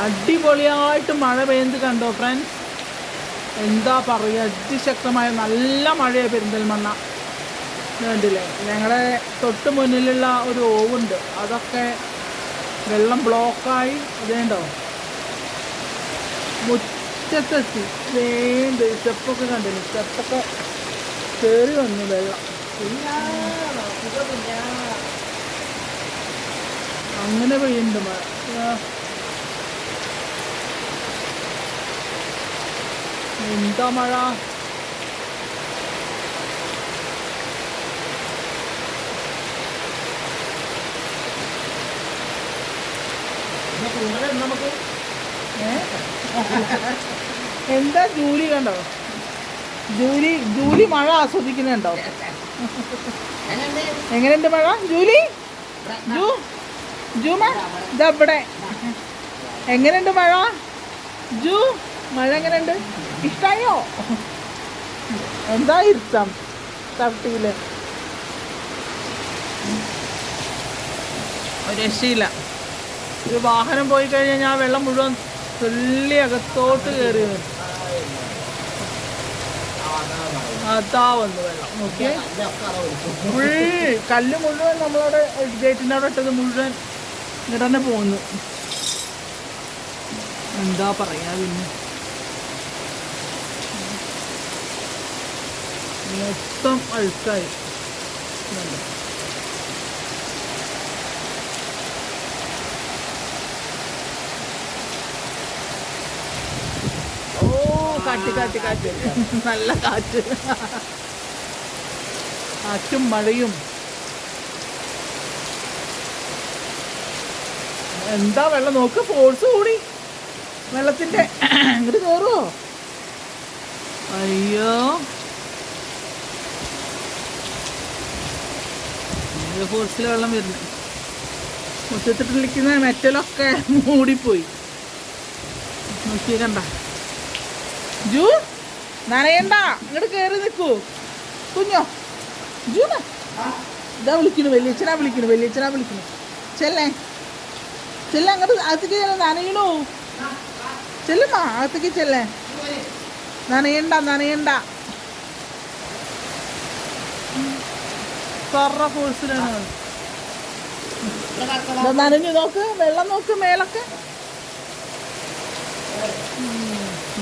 അടിപൊളിയായിട്ട് മഴ പെയ്ത് കണ്ടോ ഫ്രണ്ട്സ് എന്താ പറയുക അതിശക്തമായ നല്ല മഴയാണ് പെരിന്തൽമണ്ണ. വേണ്ടില്ലേ കണ്ടില്ലേ? ഞങ്ങളുടെ തൊട്ട് മുന്നിലുള്ള ഒരു ഓവുണ്ട്. അതൊക്കെ വെള്ളം ബ്ലോക്കായി. ഇതേണ്ടോ മുറ്റത്തെത്തി. വേണ്ട സ്റ്റെപ്പൊക്കെ കണ്ടില്ലേ? സ്റ്റെപ്പൊക്കെ കയറി വന്നു വെള്ളം. അങ്ങനെ പെയ്യുന്നുണ്ട് മഴ. എന്താ മഴ ra എന്താ ജൂലി കണ്ടോ? ജൂലി ജൂലി മഴ ആസ്വദിക്കുന്നുണ്ടോ? എങ്ങനെയുണ്ട് മഴ? ജൂലി? ജൂ ജൂമ ഇതാ എങ്ങനെയുണ്ട് മഴ? ജൂ മഴ എങ്ങനെയുണ്ട്? ഇഷ്ടായോ? എന്താ ഇരുത്തം തട്ടിയിൽ രക്ഷയില്ല. ഒരു വാഹനം പോയി കഴിഞ്ഞാൽ ഞാൻ വെള്ളം മുഴുവൻ തുള്ളി അകത്തോട്ട് കയറി അതാ വന്നു വെള്ളം. ഓക്കെ കല്ല് മുഴുവൻ നമ്മളവിടെ ഗേറ്റിന്റെ അവിടെ ഇട്ടത് മുഴുവൻ ഇങ്ങനെ തന്നെ പോകുന്നു എന്താ പറയാ പിന്നെ? മൊത്തം അഴുക്കായി. ഓ കാറ്റ് കാറ്റ് കാറ്റ്. നല്ല കാറ്റ്. കാറ്റും മഴയും. എന്താ വെള്ളം? നോക്ക് ഫോഴ്സ് കൂടി. വെള്ളത്തിന്റെ. ഇങ്ങോട്ട് കയറുമോ അയ്യോ. ഫോഴ്സിൽ വെള്ളം വരുന്നത് മുറ്റത്തിട്ട് വിളിക്കുന്ന മെറ്റലൊക്കെ മൂടിപ്പോയി. നോക്കി കണ്ട. ജൂ നനയണ്ട. ഇങ്ങോട്ട് കയറി നിൽക്കൂ. കുഞ്ഞോ ജൂന ഇതാ വിളിക്കുന്നു വലിയച്ഛനാ വിളിക്കുന്നു വലിയച്ഛനാ വിളിക്കുന്നു. ചെല്ലേ? ചെല്ല അങ്ങോട്ട് അകത്തേക്ക് ചെല്ലാം നനയണു? ചെല്ലുമാ അകത്തേക്ക് ചെല്ലേ? നനയണ്ട നനയണ്ട. പറ ഫോഴ്സിലാണ്. നനഞ്ഞു നോക്ക് വെള്ളം നോക്ക് മേലൊക്കെ.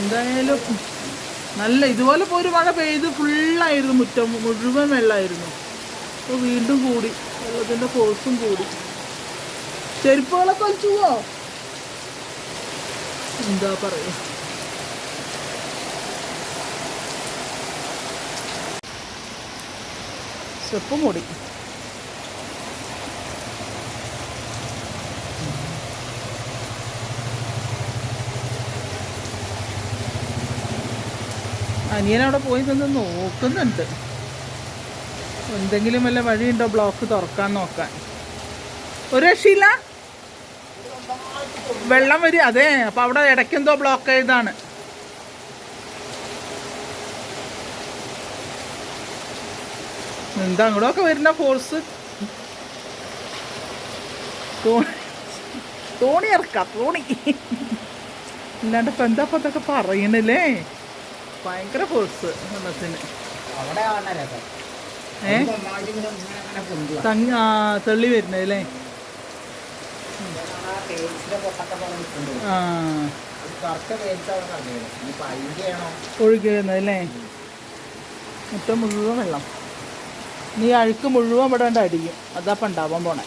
എന്തായാലും നല്ല ഇതുപോലെ ഇപ്പോൾ ഒരു മഴ പെയ്ത് ഫുള്ളായിരുന്നു മുറ്റം മുഴുവൻ വെള്ളമായിരുന്നു അപ്പോൾ വീണ്ടും കൂടി വെള്ളത്തിന്റെ ഫോഴ്സും കൂടി. ചെരുപ്പുകളൊക്കെ വലിച്ചു പോവോ എന്താ പറയുക സ്റ്റെപ്പ് മൂടി. അനിയൻ അവിടെ പോയി നിന്ന് നോക്കുന്നുണ്ട്. എന്തെങ്കിലും വല്ല വഴിയുണ്ടോ ബ്ലോക്ക് തുറക്കാൻ നോക്കാൻ? ഒരു രക്ഷയില്ല. വെള്ളം വരും. അതെ അപ്പൊ അവിടെ ഇടയ്ക്കെന്തോ ബ്ലോക്ക് ചെയ്താണ് എന്താ അങ്ങോട്ടൊക്കെ വരുന്ന ഫോഴ്സ് തോണി. ഇറക്ക തോണി. ഇല്ലാണ്ട് ഇപ്പൊ എന്താ ഇപ്പം ഇതൊക്കെ പറയണല്ലേ? ഭയങ്കര ഫോഴ്സ് വെള്ളത്തിന് ഏ. തങ്ങ ആ തള്ളി വരുന്നല്ലേ ആ ഒഴുകി വരുന്നതല്ലേ മുറ്റം മുഴുവൻ വെള്ളം. നീ അഴുക്ക് മുഴുവൻ ഇവിടെ കൊണ്ട് അടിക്കും. അതപ്പം ഉണ്ടാവാൻ പോണേ.